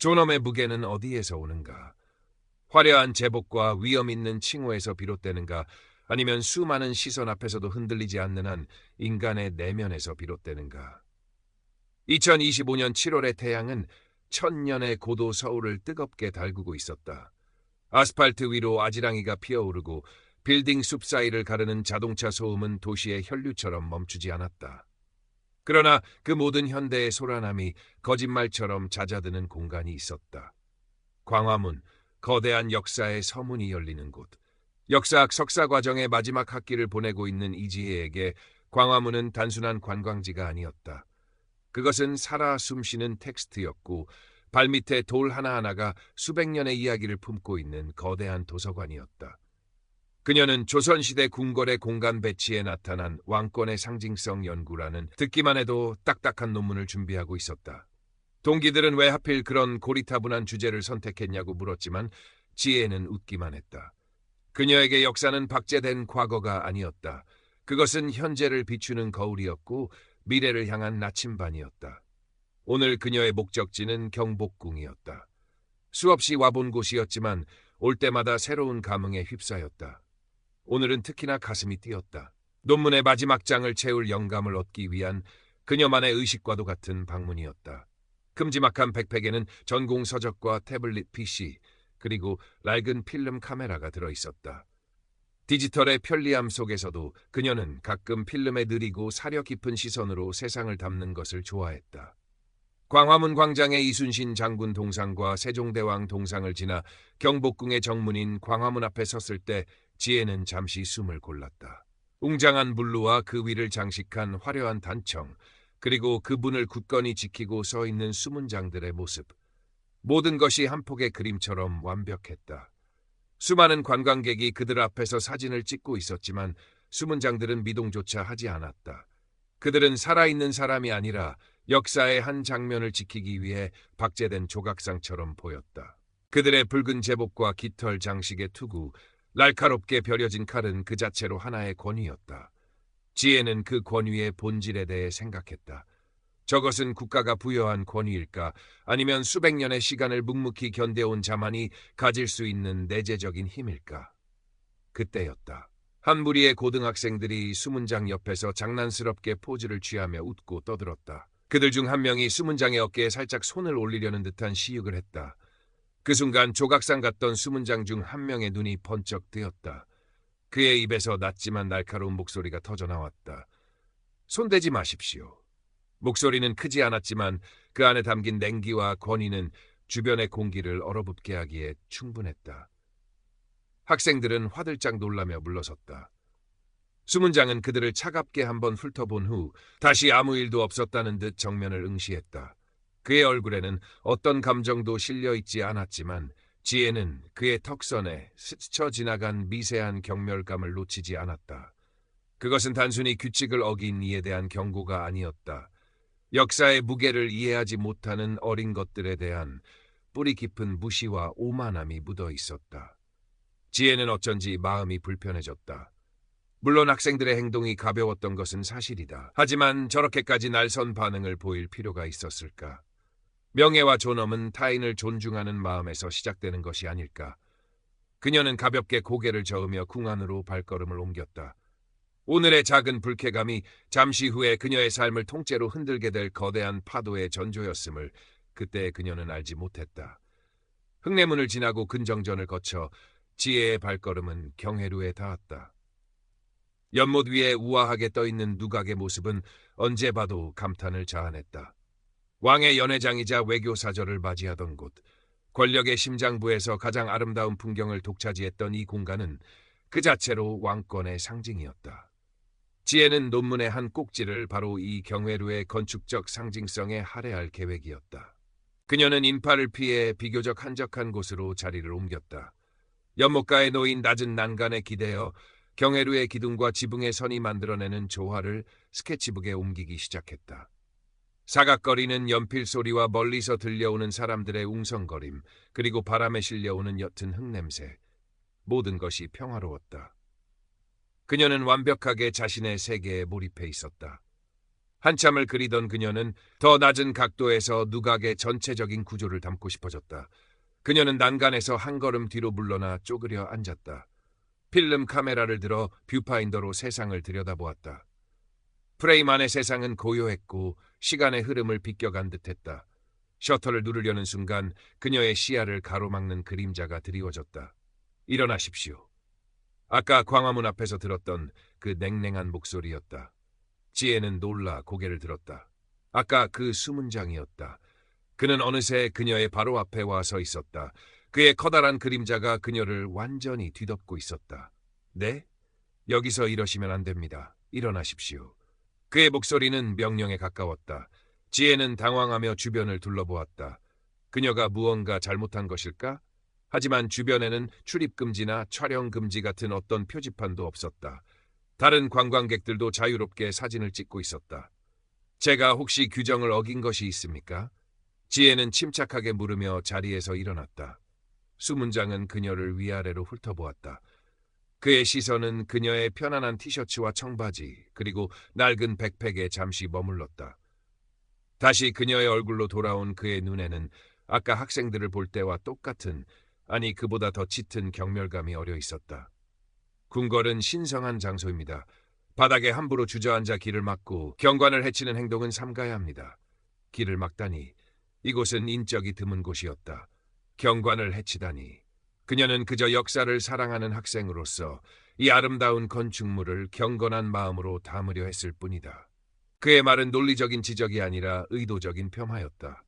존엄의 무게는 어디에서 오는가? 화려한 제복과 위험 있는 칭호에서 비롯되는가? 아니면 수많은 시선 앞에서도 흔들리지 않는 한 인간의 내면에서 비롯되는가? 2025년 7월의 태양은 천년의 고도 서울을 뜨겁게 달구고 있었다. 아스팔트 위로 아지랑이가 피어오르고 빌딩 숲 사이를 가르는 자동차 소음은 도시의 혈류처럼 멈추지 않았다. 그러나 그 모든 현대의 소란함이 거짓말처럼 잦아드는 공간이 있었다. 광화문, 거대한 역사의 서문이 열리는 곳. 역사학 석사 과정의 마지막 학기를 보내고 있는 이지혜에게 광화문은 단순한 관광지가 아니었다. 그것은 살아 숨쉬는 텍스트였고 발밑에 돌 하나하나가 수백 년의 이야기를 품고 있는 거대한 도서관이었다. 그녀는 조선시대 궁궐의 공간 배치에 나타난 왕권의 상징성 연구라는 듣기만 해도 딱딱한 논문을 준비하고 있었다. 동기들은 왜 하필 그런 고리타분한 주제를 선택했냐고 물었지만 지혜는 웃기만 했다. 그녀에게 역사는 박제된 과거가 아니었다. 그것은 현재를 비추는 거울이었고 미래를 향한 나침반이었다. 오늘 그녀의 목적지는 경복궁이었다. 수없이 와본 곳이었지만 올 때마다 새로운 감흥에 휩싸였다. 오늘은 특히나 가슴이 뛰었다. 논문의 마지막 장을 채울 영감을 얻기 위한 그녀만의 의식과도 같은 방문이었다. 큼지막한 백팩에는 전공 서적과 태블릿 PC, 그리고 낡은 필름 카메라가 들어 있었다. 디지털의 편리함 속에서도 그녀는 가끔 필름에 느리고 사려 깊은 시선으로 세상을 담는 것을 좋아했다. 광화문 광장의 이순신 장군 동상과 세종대왕 동상을 지나 경복궁의 정문인 광화문 앞에 섰을 때 지혜는 잠시 숨을 골랐다. 웅장한 물루와 그 위를 장식한 화려한 단청, 그리고 그분을 굳건히 지키고 서 있는 수문장들의 모습. 모든 것이 한 폭의 그림처럼 완벽했다. 수많은 관광객이 그들 앞에서 사진을 찍고 있었지만 수문장들은 미동조차 하지 않았다. 그들은 살아있는 사람이 아니라 역사의 한 장면을 지키기 위해 박제된 조각상처럼 보였다. 그들의 붉은 제복과 깃털 장식의 투구, 날카롭게 벼려진 칼은 그 자체로 하나의 권위였다. 지혜는 그 권위의 본질에 대해 생각했다. 저것은 국가가 부여한 권위일까 아니면 수백 년의 시간을 묵묵히 견뎌온 자만이 가질 수 있는 내재적인 힘일까? 그때였다. 한 무리의 고등학생들이 수문장 옆에서 장난스럽게 포즈를 취하며 웃고 떠들었다. 그들 중 한 명이 수문장의 어깨에 살짝 손을 올리려는 듯한 시육을 했다. 그 순간 조각상 같던 수문장 중 한 명의 눈이 번쩍 뜨였다. 그의 입에서 낮지만 날카로운 목소리가 터져 나왔다. 손대지 마십시오. 목소리는 크지 않았지만 그 안에 담긴 냉기와 권위는 주변의 공기를 얼어붙게 하기에 충분했다. 학생들은 화들짝 놀라며 물러섰다. 수문장은 그들을 차갑게 한번 훑어본 후 다시 아무 일도 없었다는 듯 정면을 응시했다. 그의 얼굴에는 어떤 감정도 실려 있지 않았지만 지혜는 그의 턱선에 스쳐 지나간 미세한 경멸감을 놓치지 않았다. 그것은 단순히 규칙을 어긴 이에 대한 경고가 아니었다. 역사의 무게를 이해하지 못하는 어린 것들에 대한 뿌리 깊은 무시와 오만함이 묻어 있었다. 지혜는 어쩐지 마음이 불편해졌다. 물론 학생들의 행동이 가벼웠던 것은 사실이다. 하지만 저렇게까지 날선 반응을 보일 필요가 있었을까? 명예와 존엄은 타인을 존중하는 마음에서 시작되는 것이 아닐까? 그녀는 가볍게 고개를 저으며 궁 안으로 발걸음을 옮겼다. 오늘의 작은 불쾌감이 잠시 후에 그녀의 삶을 통째로 흔들게 될 거대한 파도의 전조였음을 그때 그녀는 알지 못했다. 흑내문을 지나고 근정전을 거쳐 지혜의 발걸음은 경회루에 닿았다. 연못 위에 우아하게 떠있는 누각의 모습은 언제 봐도 감탄을 자아냈다. 왕의 연회장이자 외교사절을 맞이하던 곳, 권력의 심장부에서 가장 아름다운 풍경을 독차지했던 이 공간은 그 자체로 왕권의 상징이었다. 지혜는 논문의 한 꼭지를 바로 이 경회루의 건축적 상징성에 할애할 계획이었다. 그녀는 인파를 피해 비교적 한적한 곳으로 자리를 옮겼다. 연못가에 놓인 낮은 난간에 기대어 경해루의 기둥과 지붕의 선이 만들어내는 조화를 스케치북에 옮기기 시작했다. 사각거리는 연필 소리와 멀리서 들려오는 사람들의 웅성거림, 그리고 바람에 실려오는 옅은 흙냄새. 모든 것이 평화로웠다. 그녀는 완벽하게 자신의 세계에 몰입해 있었다. 한참을 그리던 그녀는 더 낮은 각도에서 누각의 전체적인 구조를 담고 싶어졌다. 그녀는 난간에서 한 걸음 뒤로 물러나 쪼그려 앉았다. 필름 카메라를 들어 뷰파인더로 세상을 들여다보았다. 프레임 안의 세상은 고요했고 시간의 흐름을 비껴간 듯했다. 셔터를 누르려는 순간 그녀의 시야를 가로막는 그림자가 드리워졌다. 일어나십시오. 아까 광화문 앞에서 들었던 그 냉랭한 목소리였다. 지혜는 놀라 고개를 들었다. 아까 그 수문장이었다. 그는 어느새 그녀의 바로 앞에 와 서 있었다. 그의 커다란 그림자가 그녀를 완전히 뒤덮고 있었다. 네? 여기서 이러시면 안 됩니다. 일어나십시오. 그의 목소리는 명령에 가까웠다. 지혜는 당황하며 주변을 둘러보았다. 그녀가 무언가 잘못한 것일까? 하지만 주변에는 출입금지나 촬영금지 같은 어떤 표지판도 없었다. 다른 관광객들도 자유롭게 사진을 찍고 있었다. 제가 혹시 규정을 어긴 것이 있습니까? 지혜는 침착하게 물으며 자리에서 일어났다. 수문장은 그녀를 위아래로 훑어보았다. 그의 시선은 그녀의 편안한 티셔츠와 청바지 그리고 낡은 백팩에 잠시 머물렀다. 다시 그녀의 얼굴로 돌아온 그의 눈에는 아까 학생들을 볼 때와 똑같은 아니 그보다 더 짙은 경멸감이 어려 있었다. 궁궐은 신성한 장소입니다. 바닥에 함부로 주저앉아 길을 막고 경관을 해치는 행동은 삼가야 합니다. 길을 막다니 이곳은 인적이 드문 곳이었다. 경관을 해치다니 그녀는 그저 역사를 사랑하는 학생으로서 이 아름다운 건축물을 경건한 마음으로 담으려 했을 뿐이다. 그의 말은 논리적인 지적이 아니라 의도적인 폄하였다.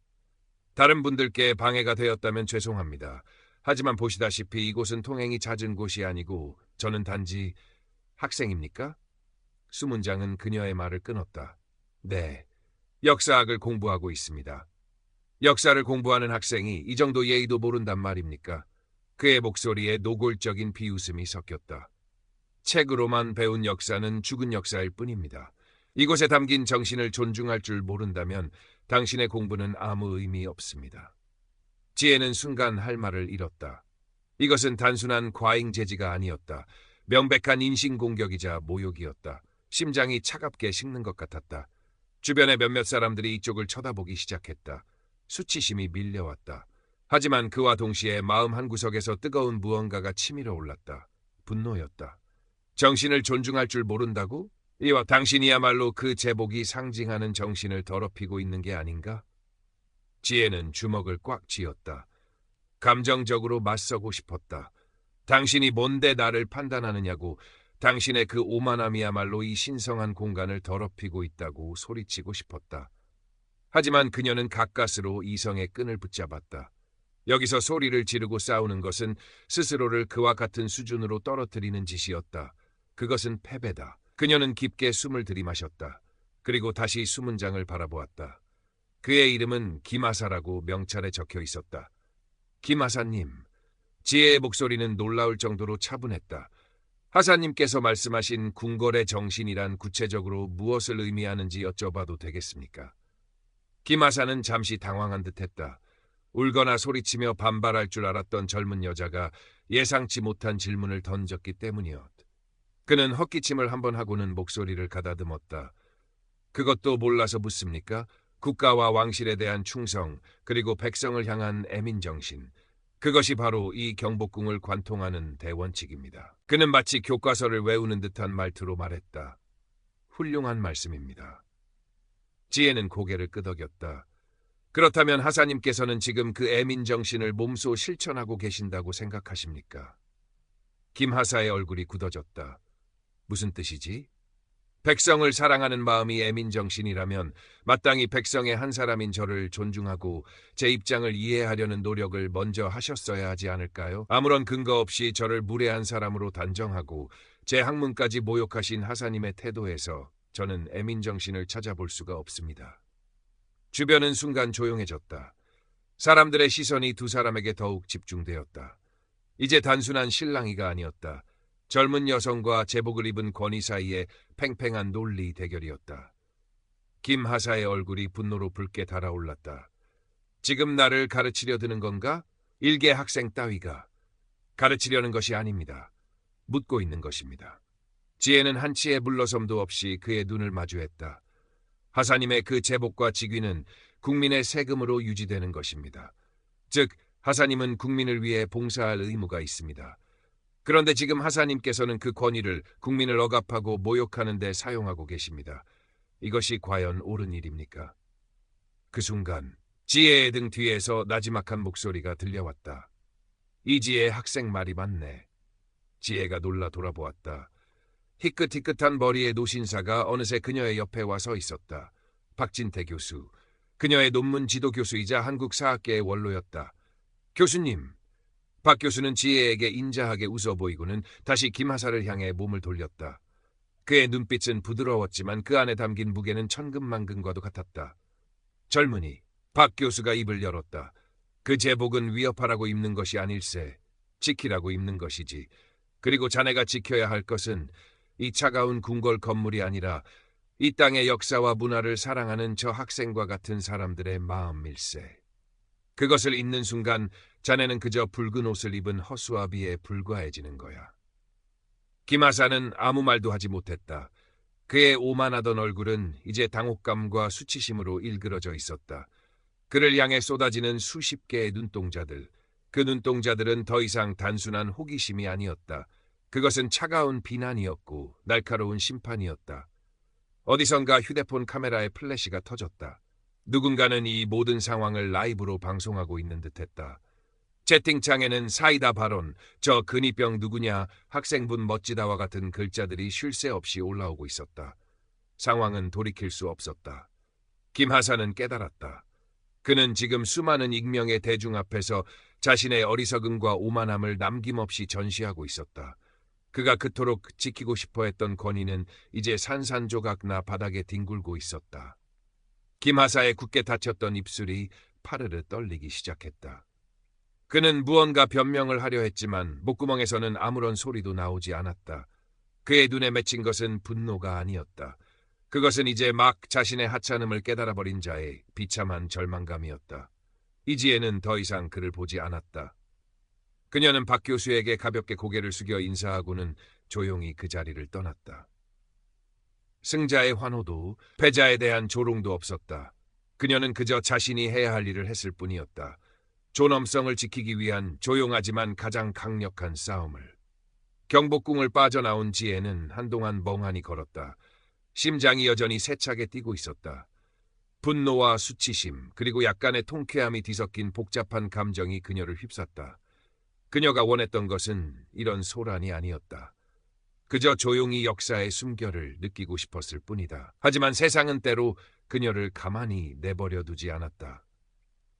다른 분들께 방해가 되었다면 죄송합니다. 하지만 보시다시피 이곳은 통행이 잦은 곳이 아니고 저는 단지 학생입니까? 수문장은 그녀의 말을 끊었다. 네, 역사학을 공부하고 있습니다. 역사를 공부하는 학생이 이 정도 예의도 모른단 말입니까? 그의 목소리에 노골적인 비웃음이 섞였다. 책으로만 배운 역사는 죽은 역사일 뿐입니다. 이곳에 담긴 정신을 존중할 줄 모른다면 당신의 공부는 아무 의미 없습니다. 지혜는 순간 할 말을 잃었다. 이것은 단순한 과잉 제지가 아니었다. 명백한 인신공격이자 모욕이었다. 심장이 차갑게 식는 것 같았다. 주변의 몇몇 사람들이 이쪽을 쳐다보기 시작했다. 수치심이 밀려왔다. 하지만 그와 동시에 마음 한구석에서 뜨거운 무언가가 치밀어 올랐다. 분노였다. 정신을 존중할 줄 모른다고? 이와 당신이야말로 그 제복이 상징하는 정신을 더럽히고 있는 게 아닌가? 지혜는 주먹을 꽉 쥐었다. 감정적으로 맞서고 싶었다. 당신이 뭔데 나를 판단하느냐고 당신의 그 오만함이야말로 이 신성한 공간을 더럽히고 있다고 소리치고 싶었다. 하지만 그녀는 가까스로 이성의 끈을 붙잡았다. 여기서 소리를 지르고 싸우는 것은 스스로를 그와 같은 수준으로 떨어뜨리는 짓이었다. 그것은 패배다. 그녀는 깊게 숨을 들이마셨다. 그리고 다시 수문장을 바라보았다. 그의 이름은 김하사라고 명찰에 적혀 있었다. 김하사님. 지혜의 목소리는 놀라울 정도로 차분했다. 하사님께서 말씀하신 궁궐의 정신이란 구체적으로 무엇을 의미하는지 여쭤봐도 되겠습니까? 김하사는 잠시 당황한 듯했다. 울거나 소리치며 반발할 줄 알았던 젊은 여자가 예상치 못한 질문을 던졌기 때문이었다. 그는 헛기침을 한 번 하고는 목소리를 가다듬었다. 그것도 몰라서 묻습니까? 국가와 왕실에 대한 충성, 그리고 백성을 향한 애민정신. 그것이 바로 이 경복궁을 관통하는 대원칙입니다. 그는 마치 교과서를 외우는 듯한 말투로 말했다. 훌륭한 말씀입니다. 지혜는 고개를 끄덕였다. 그렇다면 하사님께서는 지금 그 애민 정신을 몸소 실천하고 계신다고 생각하십니까? 김하사의 얼굴이 굳어졌다. 무슨 뜻이지? 백성을 사랑하는 마음이 애민 정신이라면 마땅히 백성의 한 사람인 저를 존중하고 제 입장을 이해하려는 노력을 먼저 하셨어야 하지 않을까요? 아무런 근거 없이 저를 무례한 사람으로 단정하고 제 학문까지 모욕하신 하사님의 태도에서 저는 애민 정신을 찾아볼 수가 없습니다. 주변은 순간 조용해졌다. 사람들의 시선이 두 사람에게 더욱 집중되었다. 이제 단순한 실랑이가 아니었다. 젊은 여성과 제복을 입은 권위 사이에 팽팽한 논리 대결이었다. 김하사의 얼굴이 분노로 붉게 달아올랐다. 지금 나를 가르치려 드는 건가? 일개 학생 따위가. 가르치려는 것이 아닙니다. 묻고 있는 것입니다. 지혜는 한치의 물러섬도 없이 그의 눈을 마주했다. 하사님의 그 제복과 직위는 국민의 세금으로 유지되는 것입니다. 즉, 하사님은 국민을 위해 봉사할 의무가 있습니다. 그런데 지금 하사님께서는 그 권위를 국민을 억압하고 모욕하는 데 사용하고 계십니다. 이것이 과연 옳은 일입니까? 그 순간 지혜의 등 뒤에서 나지막한 목소리가 들려왔다. 이지혜 학생 말이 맞네. 지혜가 놀라 돌아보았다. 희끗희끗한 머리의 노신사가 어느새 그녀의 옆에 와서 있었다. 박진태 교수. 그녀의 논문 지도 교수이자 한국 사학계의 원로였다. 교수님. 박 교수는 지혜에게 인자하게 웃어 보이고는 다시 김하사를 향해 몸을 돌렸다. 그의 눈빛은 부드러웠지만 그 안에 담긴 무게는 천근만근과도 같았다. 젊은이, 박 교수가 입을 열었다. 그 제복은 위협하라고 입는 것이 아닐세. 지키라고 입는 것이지. 그리고 자네가 지켜야 할 것은 이 차가운 궁궐 건물이 아니라 이 땅의 역사와 문화를 사랑하는 저 학생과 같은 사람들의 마음일세. 그것을 잊는 순간 자네는 그저 붉은 옷을 입은 허수아비에 불과해지는 거야. 김하사는 아무 말도 하지 못했다. 그의 오만하던 얼굴은 이제 당혹감과 수치심으로 일그러져 있었다. 그를 향해 쏟아지는 수십 개의 눈동자들. 그 눈동자들은 더 이상 단순한 호기심이 아니었다. 그것은 차가운 비난이었고 날카로운 심판이었다. 어디선가 휴대폰 카메라의 플래시가 터졌다. 누군가는 이 모든 상황을 라이브로 방송하고 있는 듯했다. 채팅창에는 사이다 발언, 저 근위병 누구냐, 학생분 멋지다와 같은 글자들이 쉴 새 없이 올라오고 있었다. 상황은 돌이킬 수 없었다. 김하사는 깨달았다. 그는 지금 수많은 익명의 대중 앞에서 자신의 어리석음과 오만함을 남김없이 전시하고 있었다. 그가 그토록 지키고 싶어 했던 권위는 이제 산산조각 나 바닥에 뒹굴고 있었다. 김하사의 굳게 닫혔던 입술이 파르르 떨리기 시작했다. 그는 무언가 변명을 하려 했지만 목구멍에서는 아무런 소리도 나오지 않았다. 그의 눈에 맺힌 것은 분노가 아니었다. 그것은 이제 막 자신의 하찮음을 깨달아버린 자의 비참한 절망감이었다. 이지혜는 더 이상 그를 보지 않았다. 그녀는 박 교수에게 가볍게 고개를 숙여 인사하고는 조용히 그 자리를 떠났다. 승자의 환호도 패자에 대한 조롱도 없었다. 그녀는 그저 자신이 해야 할 일을 했을 뿐이었다. 존엄성을 지키기 위한 조용하지만 가장 강력한 싸움을. 경복궁을 빠져나온 지혜는 한동안 멍하니 걸었다. 심장이 여전히 세차게 뛰고 있었다. 분노와 수치심 그리고 약간의 통쾌함이 뒤섞인 복잡한 감정이 그녀를 휩쌌다. 그녀가 원했던 것은 이런 소란이 아니었다. 그저 조용히 역사의 숨결을 느끼고 싶었을 뿐이다. 하지만 세상은 때로 그녀를 가만히 내버려 두지 않았다.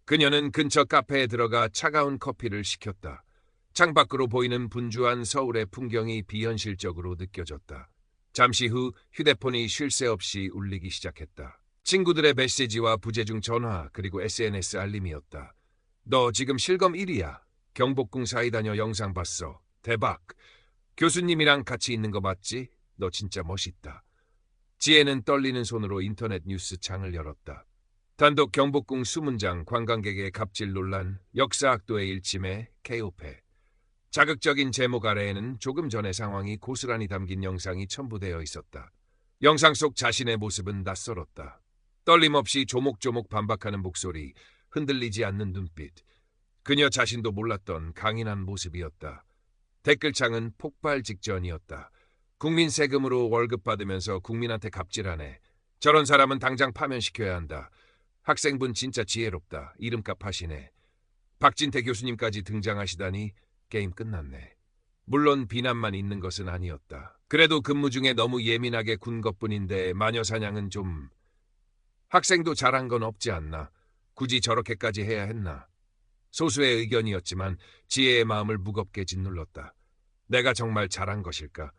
그녀는 근처 카페에 들어가 차가운 커피를 시켰다. 창밖으로 보이는 분주한 서울의 풍경이 비현실적으로 느껴졌다. 잠시 후 휴대폰이 쉴 새 없이 울리기 시작했다. 친구들의 메시지와 부재중 전화 그리고 SNS 알림이었다. 너 지금 실검 1위야. 경복궁 사이 다녀 영상 봤어. 대박. 교수님이랑 같이 있는 거 맞지? 너 진짜 멋있다. 지혜는 떨리는 손으로 인터넷 뉴스 창을 열었다. 단독 경복궁 수문장 관광객의 갑질 논란, 역사학도의 일침에 케오페. 자극적인 제목 아래에는 조금 전의 상황이 고스란히 담긴 영상이 첨부되어 있었다. 영상 속 자신의 모습은 낯설었다. 떨림 없이 조목조목 반박하는 목소리, 흔들리지 않는 눈빛. 그녀 자신도 몰랐던 강인한 모습이었다. 댓글창은 폭발 직전이었다. 국민 세금으로 월급 받으면서 국민한테 갑질하네. 저런 사람은 당장 파면시켜야 한다. 학생분 진짜 지혜롭다. 이름값 하시네. 박진태 교수님까지 등장하시다니 게임 끝났네. 물론 비난만 있는 것은 아니었다. 그래도 근무 중에 너무 예민하게 군 것뿐인데 마녀 사냥은 좀... 학생도 잘한 건 없지 않나. 굳이 저렇게까지 해야 했나. 소수의 의견이었지만 지혜의 마음을 무겁게 짓눌렀다. 내가 정말 잘한 것일까?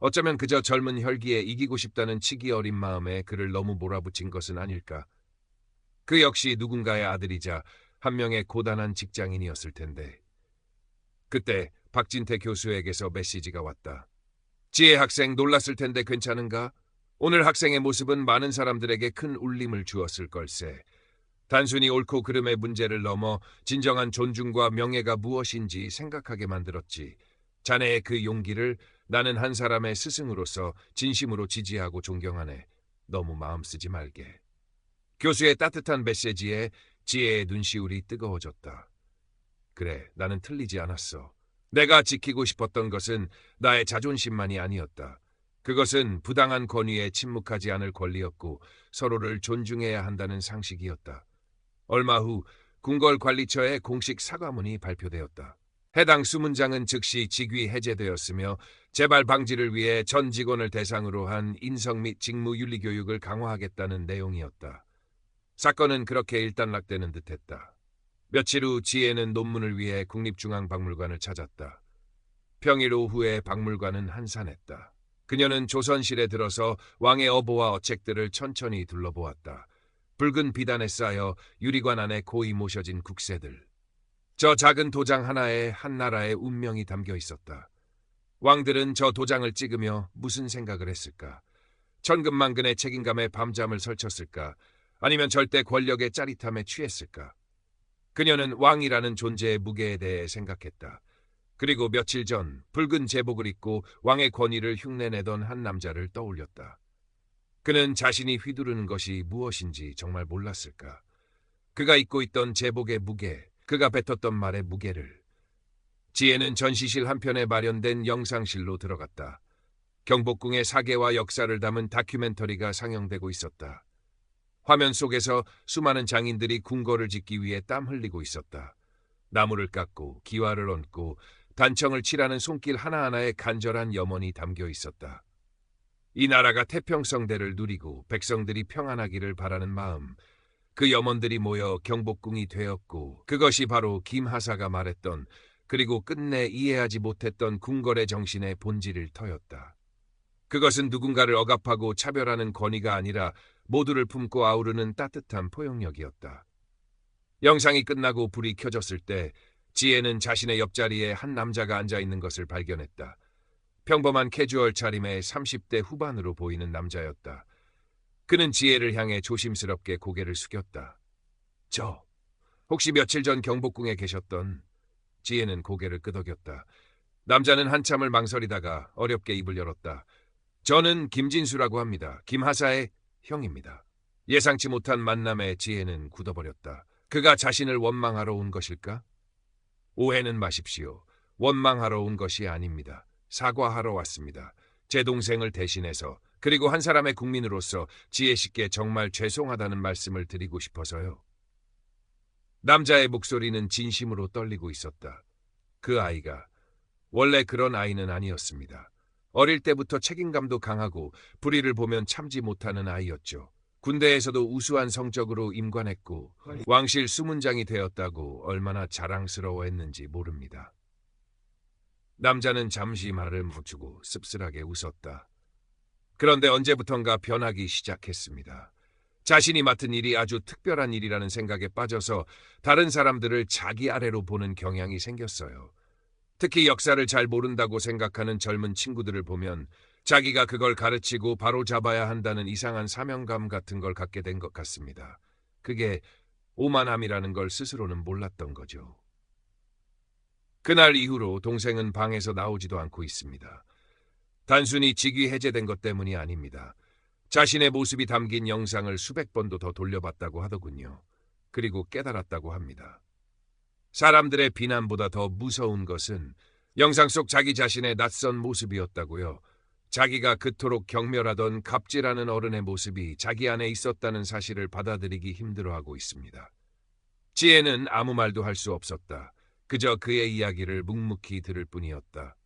어쩌면 그저 젊은 혈기에 이기고 싶다는 치기 어린 마음에 그를 너무 몰아붙인 것은 아닐까? 그 역시 누군가의 아들이자 한 명의 고단한 직장인이었을 텐데. 그때 박진태 교수에게서 메시지가 왔다. 지혜 학생 놀랐을 텐데 괜찮은가? 오늘 학생의 모습은 많은 사람들에게 큰 울림을 주었을 걸세. 단순히 옳고 그름의 문제를 넘어 진정한 존중과 명예가 무엇인지 생각하게 만들었지. 자네의 그 용기를 나는 한 사람의 스승으로서 진심으로 지지하고 존경하네. 너무 마음 쓰지 말게. 교수의 따뜻한 메시지에 지혜의 눈시울이 뜨거워졌다. 그래, 나는 틀리지 않았어. 내가 지키고 싶었던 것은 나의 자존심만이 아니었다. 그것은 부당한 권위에 침묵하지 않을 권리였고 서로를 존중해야 한다는 상식이었다. 얼마 후 궁궐관리처의 공식 사과문이 발표되었다. 해당 수문장은 즉시 직위 해제되었으며 재발 방지를 위해 전 직원을 대상으로 한 인성 및 직무 윤리 교육을 강화하겠다는 내용이었다. 사건은 그렇게 일단락되는 듯했다. 며칠 후 지혜는 논문을 위해 국립중앙박물관을 찾았다. 평일 오후에 박물관은 한산했다. 그녀는 조선실에 들어서 왕의 어보와 어책들을 천천히 둘러보았다. 붉은 비단에 쌓여 유리관 안에 고이 모셔진 국세들. 저 작은 도장 하나에 한 나라의 운명이 담겨 있었다. 왕들은 저 도장을 찍으며 무슨 생각을 했을까? 천근만근의 책임감에 밤잠을 설쳤을까? 아니면 절대 권력의 짜릿함에 취했을까? 그녀는 왕이라는 존재의 무게에 대해 생각했다. 그리고 며칠 전 붉은 제복을 입고 왕의 권위를 흉내내던 한 남자를 떠올렸다. 그는 자신이 휘두르는 것이 무엇인지 정말 몰랐을까? 그가 입고 있던 제복의 무게, 그가 뱉었던 말의 무게를. 지혜는 전시실 한편에 마련된 영상실로 들어갔다. 경복궁의 사계와 역사를 담은 다큐멘터리가 상영되고 있었다. 화면 속에서 수많은 장인들이 궁궐을 짓기 위해 땀 흘리고 있었다. 나무를 깎고 기와를 얹고 단청을 칠하는 손길 하나하나에 간절한 염원이 담겨 있었다. 이 나라가 태평성대를 누리고 백성들이 평안하기를 바라는 마음, 그 염원들이 모여 경복궁이 되었고 그것이 바로 김하사가 말했던 그리고 끝내 이해하지 못했던 궁궐의 정신의 본질을 터였다. 그것은 누군가를 억압하고 차별하는 권위가 아니라 모두를 품고 아우르는 따뜻한 포용력이었다. 영상이 끝나고 불이 켜졌을 때 지혜는 자신의 옆자리에 한 남자가 앉아 있는 것을 발견했다. 평범한 캐주얼 차림의 30대 후반으로 보이는 남자였다. 그는 지혜를 향해 조심스럽게 고개를 숙였다. 저, 혹시 며칠 전 경복궁에 계셨던 지혜는 고개를 끄덕였다. 남자는 한참을 망설이다가 어렵게 입을 열었다. 저는 김진수라고 합니다. 김하사의 형입니다. 예상치 못한 만남에 지혜는 굳어버렸다. 그가 자신을 원망하러 온 것일까? 오해는 마십시오. 원망하러 온 것이 아닙니다. 사과하러 왔습니다. 제 동생을 대신해서 그리고 한 사람의 국민으로서 지혜 씨께 정말 죄송하다는 말씀을 드리고 싶어서요. 남자의 목소리는 진심으로 떨리고 있었다. 그 아이가 원래 그런 아이는 아니었습니다. 어릴 때부터 책임감도 강하고 불의를 보면 참지 못하는 아이였죠. 군대에서도 우수한 성적으로 임관했고 왕실 수문장이 되었다고 얼마나 자랑스러워했는지 모릅니다. 남자는 잠시 말을 멈추고 씁쓸하게 웃었다. 그런데 언제부턴가 변하기 시작했습니다. 자신이 맡은 일이 아주 특별한 일이라는 생각에 빠져서 다른 사람들을 자기 아래로 보는 경향이 생겼어요. 특히 역사를 잘 모른다고 생각하는 젊은 친구들을 보면 자기가 그걸 가르치고 바로 잡아야 한다는 이상한 사명감 같은 걸 갖게 된 것 같습니다. 그게 오만함이라는 걸 스스로는 몰랐던 거죠. 그날 이후로 동생은 방에서 나오지도 않고 있습니다. 단순히 직위 해제된 것 때문이 아닙니다. 자신의 모습이 담긴 영상을 수백 번도 더 돌려봤다고 하더군요. 그리고 깨달았다고 합니다. 사람들의 비난보다 더 무서운 것은 영상 속 자기 자신의 낯선 모습이었다고요. 자기가 그토록 경멸하던 갑질하는 어른의 모습이 자기 안에 있었다는 사실을 받아들이기 힘들어하고 있습니다. 지혜는 아무 말도 할 수 없었다. 그저 그의 이야기를 묵묵히 들을 뿐이었다.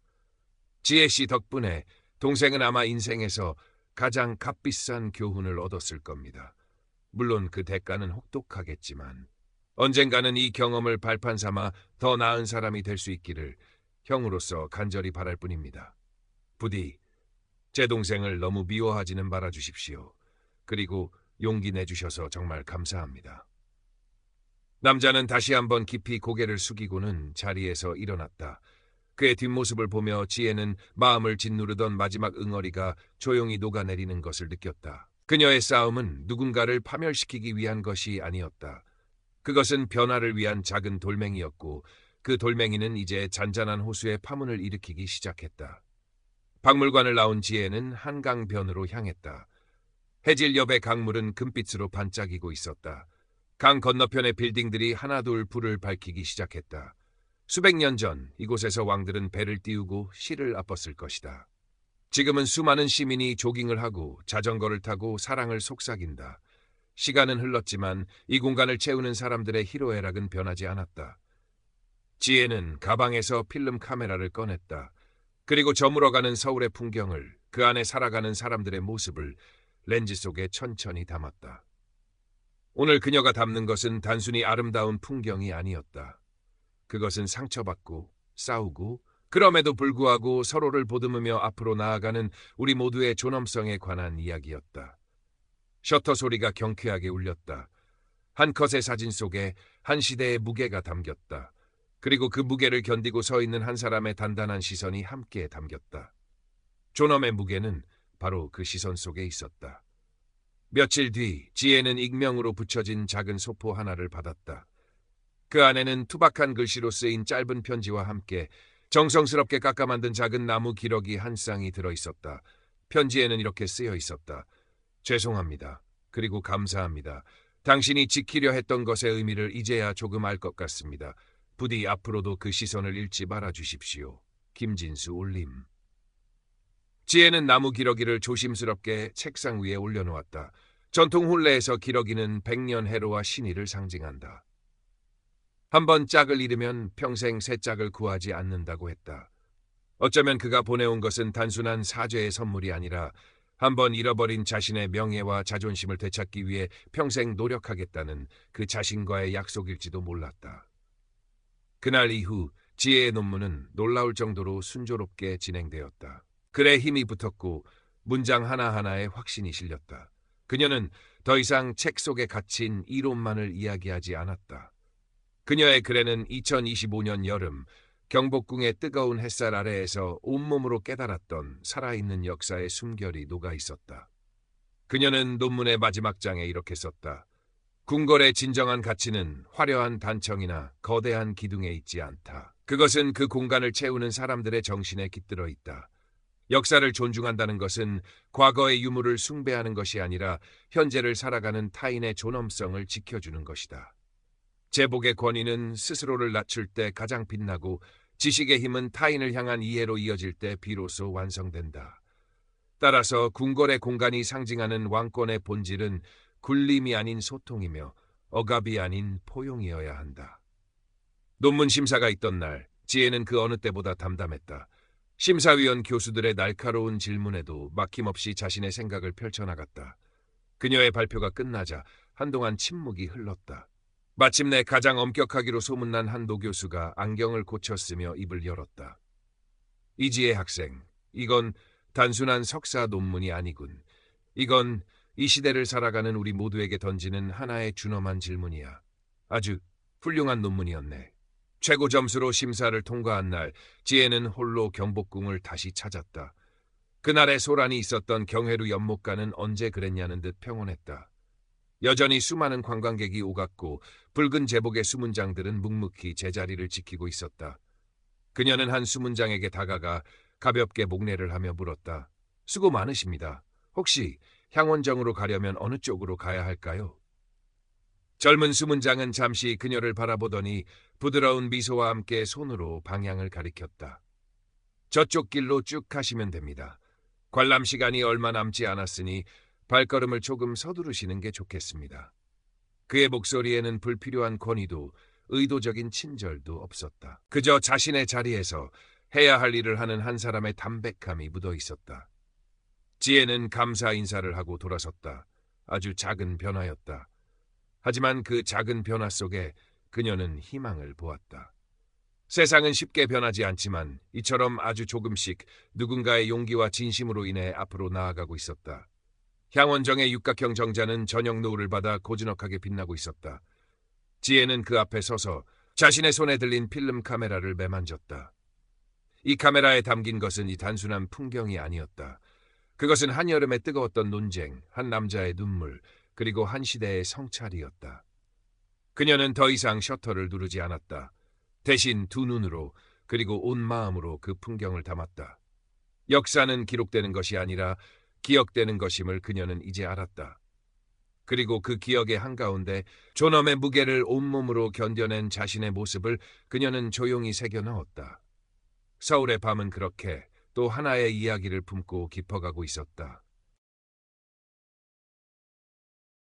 지혜 씨 덕분에 동생은 아마 인생에서 가장 값비싼 교훈을 얻었을 겁니다. 물론 그 대가는 혹독하겠지만 언젠가는 이 경험을 발판 삼아 더 나은 사람이 될 수 있기를 형으로서 간절히 바랄 뿐입니다. 부디 제 동생을 너무 미워하지는 말아 주십시오. 그리고 용기 내주셔서 정말 감사합니다. 남자는 다시 한번 깊이 고개를 숙이고는 자리에서 일어났다. 그의 뒷모습을 보며 지혜는 마음을 짓누르던 마지막 응어리가 조용히 녹아내리는 것을 느꼈다. 그녀의 싸움은 누군가를 파멸시키기 위한 것이 아니었다. 그것은 변화를 위한 작은 돌멩이였고 그 돌멩이는 이제 잔잔한 호수에 파문을 일으키기 시작했다. 박물관을 나온 지혜는 한강변으로 향했다. 해질 옆의 강물은 금빛으로 반짝이고 있었다. 강 건너편의 빌딩들이 하나둘 불을 밝히기 시작했다. 수백 년 전 이곳에서 왕들은 배를 띄우고 시를 아팠을 것이다. 지금은 수많은 시민이 조깅을 하고 자전거를 타고 사랑을 속삭인다. 시간은 흘렀지만 이 공간을 채우는 사람들의 희로애락은 변하지 않았다. 지혜는 가방에서 필름 카메라를 꺼냈다. 그리고 저물어가는 서울의 풍경을 그 안에 살아가는 사람들의 모습을 렌즈 속에 천천히 담았다. 오늘 그녀가 담는 것은 단순히 아름다운 풍경이 아니었다. 그것은 상처받고 싸우고 그럼에도 불구하고 서로를 보듬으며 앞으로 나아가는 우리 모두의 존엄성에 관한 이야기였다. 셔터 소리가 경쾌하게 울렸다. 한 컷의 사진 속에 한 시대의 무게가 담겼다. 그리고 그 무게를 견디고 서 있는 한 사람의 단단한 시선이 함께 담겼다. 존엄의 무게는 바로 그 시선 속에 있었다. 며칠 뒤 지혜는 익명으로 붙여진 작은 소포 하나를 받았다. 그 안에는 투박한 글씨로 쓰인 짧은 편지와 함께 정성스럽게 깎아 만든 작은 나무 기러기 한 쌍이 들어 있었다. 편지에는 이렇게 쓰여 있었다. 죄송합니다. 그리고 감사합니다. 당신이 지키려 했던 것의 의미를 이제야 조금 알 것 같습니다. 부디 앞으로도 그 시선을 잃지 말아 주십시오. 김진수 올림. 지혜는 나무 기러기를 조심스럽게 책상 위에 올려놓았다. 전통 혼례에서 기러기는 백년 해로와 신의를 상징한다. 한 번 짝을 잃으면 평생 새 짝을 구하지 않는다고 했다. 어쩌면 그가 보내온 것은 단순한 사죄의 선물이 아니라 한 번 잃어버린 자신의 명예와 자존심을 되찾기 위해 평생 노력하겠다는 그 자신과의 약속일지도 몰랐다. 그날 이후 지혜의 논문은 놀라울 정도로 순조롭게 진행되었다. 글에 힘이 붙었고 문장 하나하나에 확신이 실렸다. 그녀는 더 이상 책 속에 갇힌 이론만을 이야기하지 않았다. 그녀의 글에는 2025년 여름 경복궁의 뜨거운 햇살 아래에서 온몸으로 깨달았던 살아있는 역사의 숨결이 녹아 있었다. 그녀는 논문의 마지막 장에 이렇게 썼다. 궁궐의 진정한 가치는 화려한 단청이나 거대한 기둥에 있지 않다. 그것은 그 공간을 채우는 사람들의 정신에 깃들어 있다. 역사를 존중한다는 것은 과거의 유물을 숭배하는 것이 아니라 현재를 살아가는 타인의 존엄성을 지켜주는 것이다. 제복의 권위는 스스로를 낮출 때 가장 빛나고 지식의 힘은 타인을 향한 이해로 이어질 때 비로소 완성된다. 따라서 궁궐의 공간이 상징하는 왕권의 본질은 굴림이 아닌 소통이며 억압이 아닌 포용이어야 한다. 논문 심사가 있던 날, 지혜는 그 어느 때보다 담담했다. 심사위원 교수들의 날카로운 질문에도 막힘없이 자신의 생각을 펼쳐나갔다. 그녀의 발표가 끝나자 한동안 침묵이 흘렀다. 마침내 가장 엄격하기로 소문난 한 노교수가 안경을 고쳤으며 입을 열었다. 이지혜 학생, 이건 단순한 석사 논문이 아니군. 이건 이 시대를 살아가는 우리 모두에게 던지는 하나의 준엄한 질문이야. 아주 훌륭한 논문이었네. 최고 점수로 심사를 통과한 날, 지혜는 홀로 경복궁을 다시 찾았다. 그날의 소란이 있었던 경회루 연못가는 언제 그랬냐는 듯 평온했다. 여전히 수많은 관광객이 오갔고 붉은 제복의 수문장들은 묵묵히 제자리를 지키고 있었다. 그녀는 한 수문장에게 다가가 가볍게 목례를 하며 물었다. 수고 많으십니다. 혹시 향원정으로 가려면 어느 쪽으로 가야 할까요? 젊은 수문장은 잠시 그녀를 바라보더니 부드러운 미소와 함께 손으로 방향을 가리켰다. 저쪽 길로 쭉 가시면 됩니다. 관람 시간이 얼마 남지 않았으니 발걸음을 조금 서두르시는 게 좋겠습니다. 그의 목소리에는 불필요한 권위도 의도적인 친절도 없었다. 그저 자신의 자리에서 해야 할 일을 하는 한 사람의 담백함이 묻어 있었다. 지혜는 감사 인사를 하고 돌아섰다. 아주 작은 변화였다. 하지만 그 작은 변화 속에 그녀는 희망을 보았다. 세상은 쉽게 변하지 않지만 이처럼 아주 조금씩 누군가의 용기와 진심으로 인해 앞으로 나아가고 있었다. 향원정의 육각형 정자는 저녁 노을을 받아 고즈넉하게 빛나고 있었다. 지혜는 그 앞에 서서 자신의 손에 들린 필름 카메라를 매만졌다. 이 카메라에 담긴 것은 이 단순한 풍경이 아니었다. 그것은 한여름의 뜨거웠던 논쟁, 한 남자의 눈물, 그리고 한 시대의 성찰이었다. 그녀는 더 이상 셔터를 누르지 않았다. 대신 두 눈으로 그리고 온 마음으로 그 풍경을 담았다. 역사는 기록되는 것이 아니라 기억되는 것임을 그녀는 이제 알았다. 그리고 그 기억의 한가운데 존엄의 무게를 온몸으로 견뎌낸 자신의 모습을 그녀는 조용히 새겨 넣었다. 서울의 밤은 그렇게 또 하나의 이야기를 품고 깊어가고 있었다.